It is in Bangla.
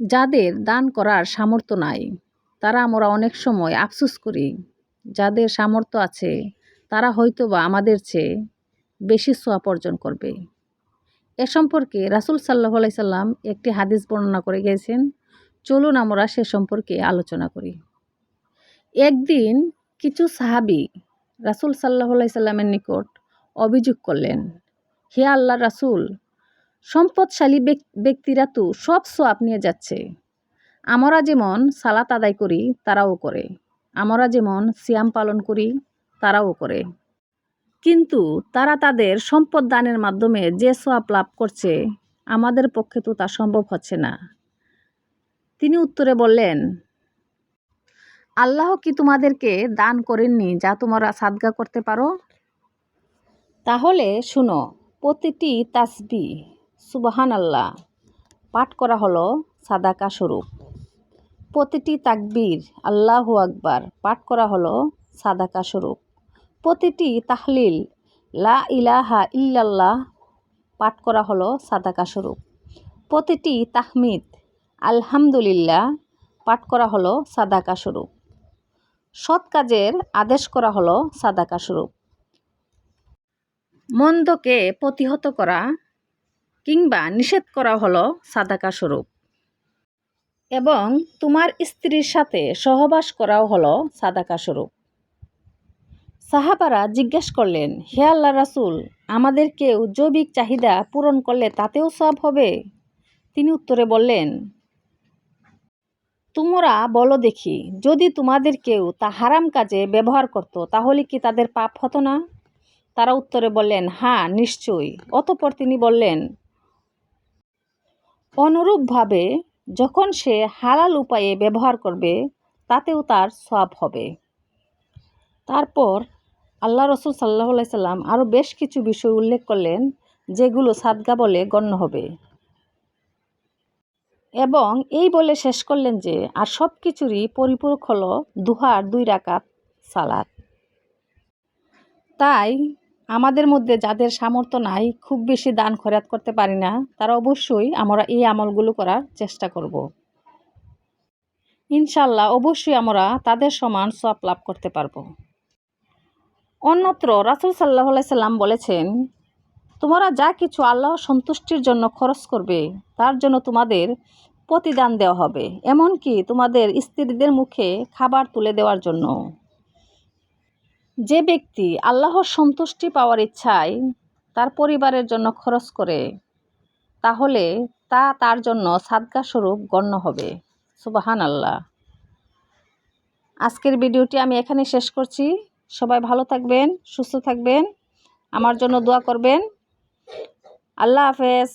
যাদের দান করার সামর্থ্য নাই, তারা আমরা অনেক সময় আফসোস করি। যাদের সামর্থ্য আছে, তারা হয়তো বা আমাদের চেয়ে বেশি সোয়াব অর্জন করবে। এ সম্পর্কে রাসুল সাল্লাহ সাল্লাম একটি হাদিস বর্ণনা করে গিয়েছেন। চলুন আমরা সে সম্পর্কে আলোচনা করি। একদিন কিছু সাহাবি রাসুল সাল্লাহ সাল্লামের নিকট অভিযোগ করলেন, হে আল্লাহ রাসুল সম্পদশালী ব্যক- ব্যক্তিরা তো সব সোয়াব নিয়ে যাচ্ছে। আমরা যেমন সালাত আদায় করি, তারাও করে। আমরা যেমন সিয়াম পালন করি, তারাও করে। কিন্তু তারা তাদের সম্পদ দানের মাধ্যমে যে সোয়াব লাভ করছে, আমাদের পক্ষে তো তা সম্ভব হচ্ছে না। তিনি উত্তরে বললেন, আল্লাহ কি তোমাদেরকে দান করেননি যা তোমরা সাদগা করতে পারো? তাহলে শুনো, প্রতিটি তাসবি সুবাহান আল্লাহ পাঠ করা হলো সাদাকা স্বরূপ। প্রতিটি তাকবীর আল্লাহু আকবার। পাঠ করা হলো সাদাকা স্বরূপ। প্রতিটি তাহলিল লা ইলাহা ইল্লাল্লাহ পাঠ করা হলো সাদাকা স্বরূপ। প্রতিটি তাহমিদ আলহামদুলিল্লাহ পাঠ করা হলো সাদাকা স্বরূপ। সৎ কাজের আদেশ করা হলো সাদাকা স্বরূপ। মন্দকে প্রতিহত করা কিংবা নিষেধ করা হলো সাদাকা স্বরূপ এবং তোমার স্ত্রীর সাথে সহবাস করাও হলো সাদাকা স্বরূপ সাহাবারা জিজ্ঞেস করলেন, হে আল্লাহ রাসুল, আমাদের কেউ জৈবিক চাহিদা পূরণ করলে তাতেও সব হবে? তিনি উত্তরে বললেন, তোমরা বলো দেখি, যদি তোমাদের কেউ তা হারাম কাজে ব্যবহার করত, তাহলে কি তাদের পাপ হতো না? তারা উত্তরে বললেন হ্যাঁ নিশ্চয়ই। অতপর তিনি বললেন অনুরূপভাবে যখন সে হালাল উপায়ে ব্যবহার করবে, তাতেও তার সব হবে। তারপর আল্লাহ রসুল সাল্লাহ সাল্লাম আরও বেশ কিছু বিষয় উল্লেখ করলেন, যেগুলো সাদগা বলে গণ্য হবে। এবং এই বলে শেষ করলেন যে, আর সব কিছুরই পরিপূরক হলো দুহার দুই রাকাত সালাত। তাই আমাদের মধ্যে যাদের সামর্থ্য নাই, খুব বেশি দান খরচ করতে পারি না, তারা অবশ্যই আমরা এই আমলগুলো করার চেষ্টা করব। ইনশাল্লাহ অবশ্যই আমরা তাদের সমান সব লাভ করতে পারব। অন্যত্র রাসুল সাল্লাহ সাল্লাম বলেছেন, তোমরা যা কিছু আল্লাহ সন্তুষ্টির জন্য খরচ করবে, তার জন্য তোমাদের প্রতিদান দেওয়া হবে। এমনকি তোমাদের স্ত্রীদের মুখে খাবার তুলে দেওয়ার জন্য। যে ব্যক্তি আল্লাহর সন্তুষ্টি পাওয়ার ইচ্ছায় তার পরিবারের জন্য খরচ করে, তাহলে তা তার জন্য সাদগা স্বরূপ গণ্য হবে। সুবাহান আল্লাহ আজকের ভিডিওটি আমি এখানে শেষ করছি। সবাই ভালো থাকবেন, সুস্থ থাকবেন। আমার জন্য দোয়া করবেন। আল্লাহ হাফেজ।